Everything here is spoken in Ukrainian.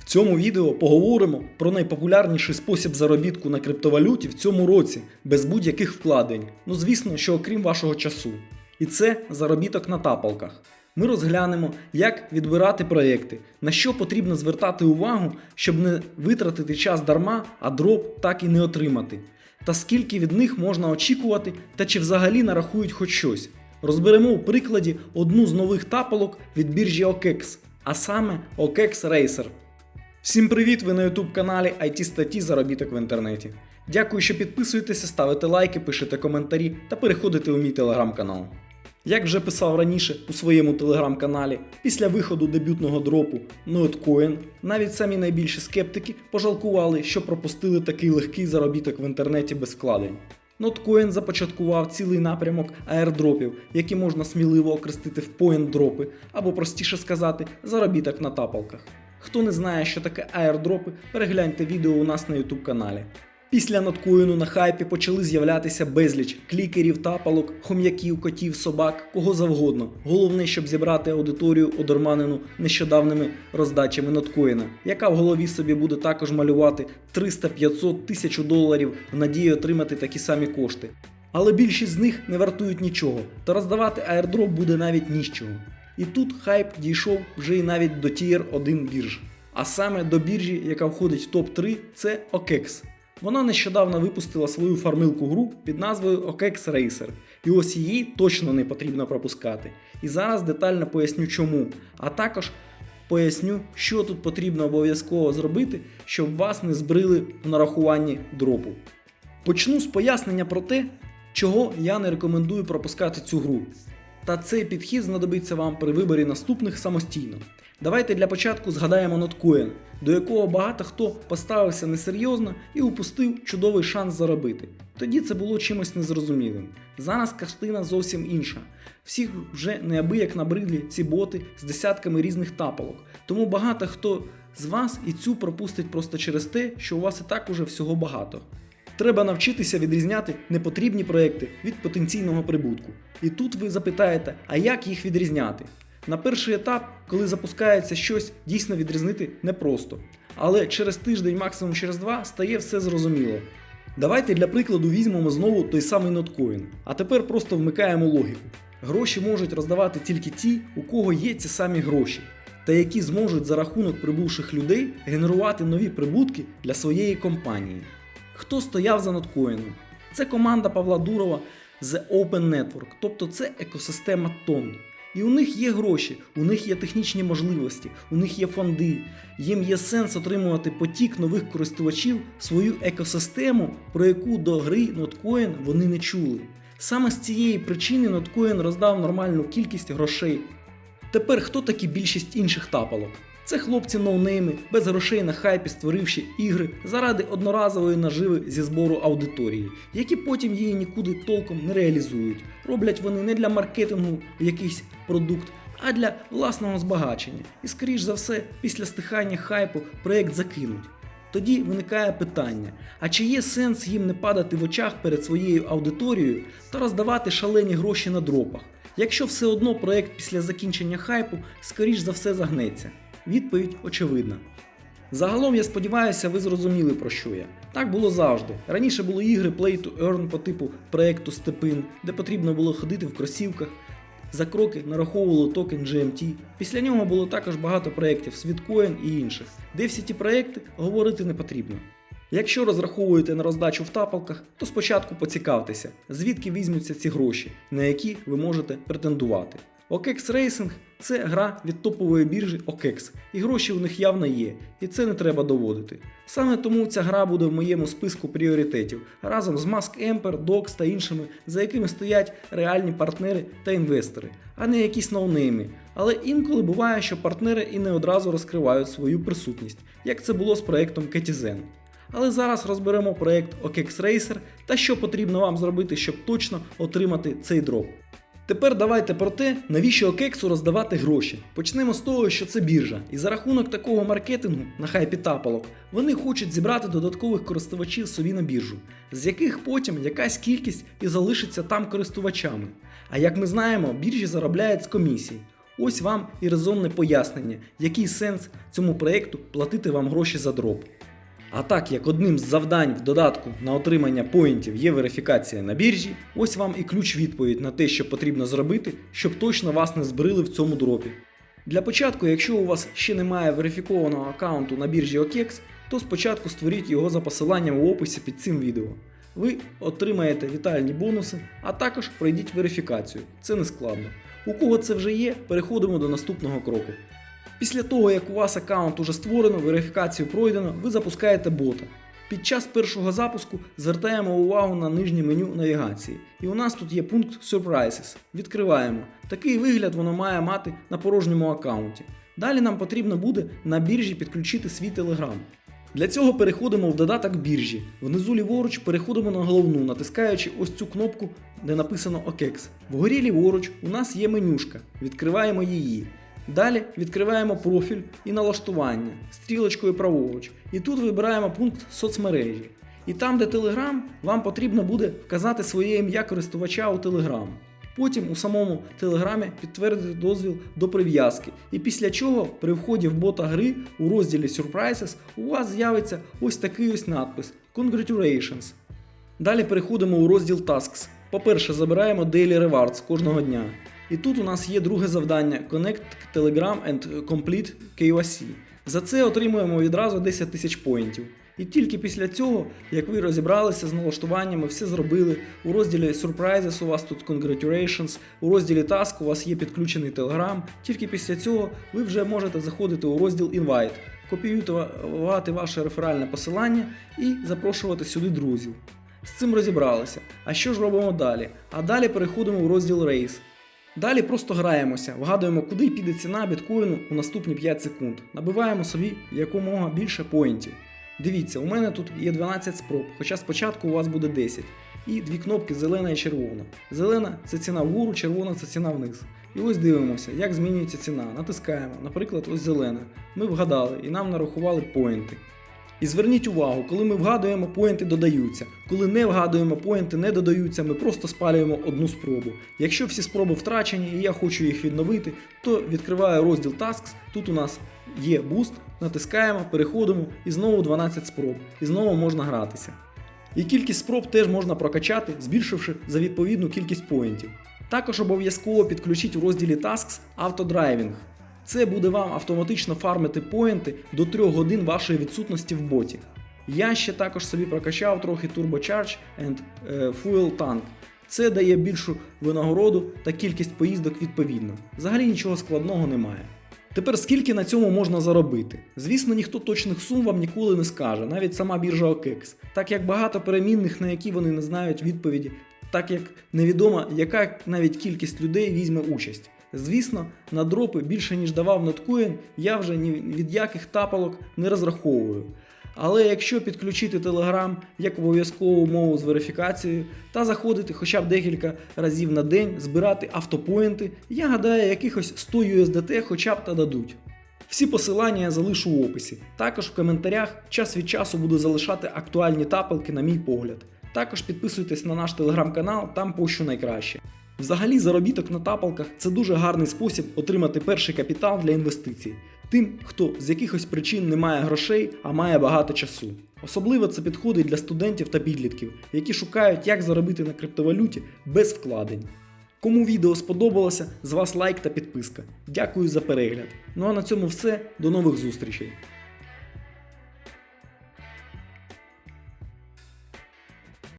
В цьому відео поговоримо про найпопулярніший спосіб заробітку на криптовалюті в цьому році без будь-яких вкладень. Ну звісно, що окрім вашого часу. І це заробіток на тапалках. Ми розглянемо, як відбирати проєкти, на що потрібно звертати увагу, щоб не витратити час дарма, а дроп так і не отримати. Та скільки від них можна очікувати, та чи взагалі нарахують хоч щось. Розберемо у прикладі одну з нових тапалок від біржі OKEX, а саме OKEX Racer. Всім привіт! Ви на YouTube каналі IT статті заробіток в інтернеті. Дякую, що підписуєтеся, ставите лайки, пишете коментарі та переходите у мій телеграм-канал. Як вже писав раніше у своєму телеграм-каналі, після виходу дебютного дропу Notecoin, навіть самі найбільші скептики пожалкували, що пропустили такий легкий заробіток в інтернеті без вкладень. Notcoin започаткував цілий напрямок аердропів, які можна сміливо окрестити в поінт-дропи, або простіше сказати, заробіток на тапалках. Хто не знає, що таке аердропи, перегляньте відео у нас на YouTube каналі. Після ноткоїну на хайпі почали з'являтися безліч клікерів, тапалок, хом'яків, котів, собак, кого завгодно. Головне, щоб зібрати аудиторію одурманену нещодавними роздачами ноткоїна, яка в голові собі буде також малювати 300-500 тисяч доларів в надії отримати такі самі кошти. Але більшість з них не вартують нічого, та роздавати аердроп буде навіть ні. І тут хайп дійшов вже і навіть до Tier 1 бірж. А саме до біржі, яка входить в топ-3, це OKEX. Вона нещодавно випустила свою фармилку гру під назвою OKEX Racer. І ось її точно не потрібно пропускати. І зараз детально поясню чому. А також поясню, що тут потрібно обов'язково зробити, щоб вас не збрили в нарахуванні дропу. Почну з пояснення про те, чого я не рекомендую пропускати цю гру. Та цей підхід знадобиться вам при виборі наступних самостійно. Давайте для початку згадаємо Notcoin, до якого багато хто поставився несерйозно і упустив чудовий шанс заробити. Тоді це було чимось незрозумілим. Зараз картина зовсім інша. Всіх вже неабияк набридлі ці боти з десятками різних тапалок. Тому багато хто з вас і цю пропустить просто через те, що у вас і так уже всього багато. Треба навчитися відрізняти непотрібні проекти від потенційного прибутку. І тут ви запитаєте, а як їх відрізняти? На перший етап, коли запускається щось, дійсно відрізнити непросто. Але через тиждень, максимум через два, стає все зрозуміло. Давайте для прикладу візьмемо знову той самий ноткоін. А тепер просто вмикаємо логіку. Гроші можуть роздавати тільки ті, у кого є ці самі гроші, та які зможуть за рахунок прибувших людей генерувати нові прибутки для своєї компанії. Хто стояв за ноткоїном? Це команда Павла Дурова з Open Network, тобто це екосистема тон. І у них є гроші, у них є технічні можливості, у них є фонди. Їм є сенс отримувати потік нових користувачів свою екосистему, про яку до гри Notcoin вони не чули. Саме з цієї причини Notcoin роздав нормальну кількість грошей. Тепер хто такі більшість інших тапалок? Це хлопці ноунейми, без грошей на хайпі, створивши ігри заради одноразової наживи зі збору аудиторії, які потім її нікуди толком не реалізують. Роблять вони не для маркетингу якийсь продукт, а для власного збагачення. І скоріш за все, після стихання хайпу проект закинуть. Тоді виникає питання: а чи є сенс їм не падати в очах перед своєю аудиторією та роздавати шалені гроші на дропах, якщо все одно проект після закінчення хайпу скоріш за все загнеться? Відповідь очевидна. Загалом, я сподіваюся, ви зрозуміли про що я. Так було завжди. Раніше були ігри Play to Earn по типу проекту Степин, де потрібно було ходити в кросівках. За кроки нараховувало токен GMT. Після нього було також багато проєктів Sweetcoin і інших, де всі ті проекти говорити не потрібно. Якщо розраховуєте на роздачу в тапалках, то спочатку поцікавтеся, звідки візьмуться ці гроші, на які ви можете претендувати. OKEX Racing – це гра від топової біржі OKEX, і гроші у них явно є, і це не треба доводити. Саме тому ця гра буде в моєму списку пріоритетів разом з Mask Emper, Dox та іншими, за якими стоять реальні партнери та інвестори, а не якісь ноунейми. Але інколи буває, що партнери і не одразу розкривають свою присутність, як це було з проектом Ketizen. Але зараз розберемо проект OKEX Racer та що потрібно вам зробити, щоб точно отримати цей дроп. Тепер давайте про те, навіщо Окексу роздавати гроші. Почнемо з того, що це біржа, і за рахунок такого маркетингу на хайпі тапалок вони хочуть зібрати додаткових користувачів собі на біржу, з яких потім якась кількість і залишиться там користувачами. А як ми знаємо, біржі заробляють з комісій. Ось вам і резонне пояснення, який сенс цьому проєкту платити вам гроші за дроп. А так як одним з завдань в додатку на отримання поінтів є верифікація на біржі, ось вам і ключ відповідь на те, що потрібно зробити, щоб точно вас не збрили в цьому дропі. Для початку, якщо у вас ще немає верифікованого аккаунту на біржі OKEX, то спочатку створіть його за посиланням у описі під цим відео. Ви отримаєте вітальні бонуси, а також пройдіть верифікацію. Це не складно. У кого це вже є, переходимо до наступного кроку. Після того, як у вас аккаунт уже створено, верифікацію пройдено, ви запускаєте бота. Під час першого запуску звертаємо увагу на нижнє меню навігації. І у нас тут є пункт Surprises. Відкриваємо. Такий вигляд воно має мати на порожньому аккаунті. Далі нам потрібно буде на біржі підключити свій Telegram. Для цього переходимо в додаток біржі. Внизу ліворуч переходимо на головну, натискаючи ось цю кнопку, де написано OKEX. Вгорі ліворуч у нас є менюшка. Відкриваємо її. Далі відкриваємо профіль і налаштування стрілочкою праворуч. І тут вибираємо пункт соцмережі. І там, де Telegram, вам потрібно буде вказати своє ім'я користувача у Telegram. Потім у самому Телеграмі підтвердити дозвіл до прив'язки. І після чого при вході в бота гри у розділі Surprises у вас з'явиться ось такий ось надпис Congratulations. Далі переходимо у розділ Tasks. По-перше, забираємо Daily Rewards кожного дня. І тут у нас є друге завдання Connect Telegram and Complete KYC. За це отримуємо відразу 10 тисяч поінтів. І тільки після цього, як ви розібралися з налаштуваннями, все зробили. У розділі Surprises у вас тут Congratulations, у розділі Task у вас є підключений Telegram. Тільки після цього ви вже можете заходити у розділ Invite, копіювати ваше реферальне посилання і запрошувати сюди друзів. З цим розібралися. А що ж робимо далі? А далі переходимо у розділ Race. Далі просто граємося, вгадуємо, куди піде ціна біткоїну у наступні 5 секунд. Набиваємо собі якомога більше поінтів. Дивіться, у мене тут є 12 спроб, хоча спочатку у вас буде 10. І дві кнопки зелена і червона. Зелена це ціна вгору, червона це ціна вниз. І ось дивимося, як змінюється ціна. Натискаємо, наприклад, ось зелена. Ми вгадали і нам нарахували поінти. І зверніть увагу, коли ми вгадуємо, поінти додаються. Коли не вгадуємо, поінти не додаються, ми просто спалюємо одну спробу. Якщо всі спроби втрачені і я хочу їх відновити, то відкриваю розділ Tasks. Тут у нас є буст, натискаємо, переходимо і знову 12 спроб. І знову можна гратися. І кількість спроб теж можна прокачати, збільшивши за відповідну кількість поінтів. Також обов'язково підключіть у розділі Tasks автодрайвінг. Це буде вам автоматично фармити поінти до 3 годин вашої відсутності в боті. Я ще також собі прокачав трохи Turbocharge and е, Fuel Tank. Це дає більшу винагороду та кількість поїздок відповідно. Взагалі нічого складного немає. Тепер скільки на цьому можна заробити? Звісно, ніхто точних сум вам ніколи не скаже, навіть сама біржа OKEX, так як багато перемінних, на які вони не знають відповіді, так як невідомо, яка навіть кількість людей візьме участь. Звісно, на дропи більше ніж давав Notcoin, я вже ні від яких тапалок не розраховую. Але якщо підключити Telegram як обов'язкову умову з верифікацією та заходити хоча б декілька разів на день, збирати автопоінти, я гадаю, якихось 100 USDT хоча б та дадуть. Всі посилання я залишу в описі. Також в коментарях час від часу буду залишати актуальні тапалки, на мій погляд. Також підписуйтесь на наш телеграм-канал, там пощу найкраще. Взагалі, заробіток на тапалках це дуже гарний спосіб отримати перший капітал для інвестицій. Тим, хто з якихось причин не має грошей, а має багато часу. Особливо це підходить для студентів та підлітків, які шукають, як заробити на криптовалюті без вкладень. Кому відео сподобалося, з вас лайк та підписка. Дякую за перегляд. Ну а на цьому все. До нових зустрічей.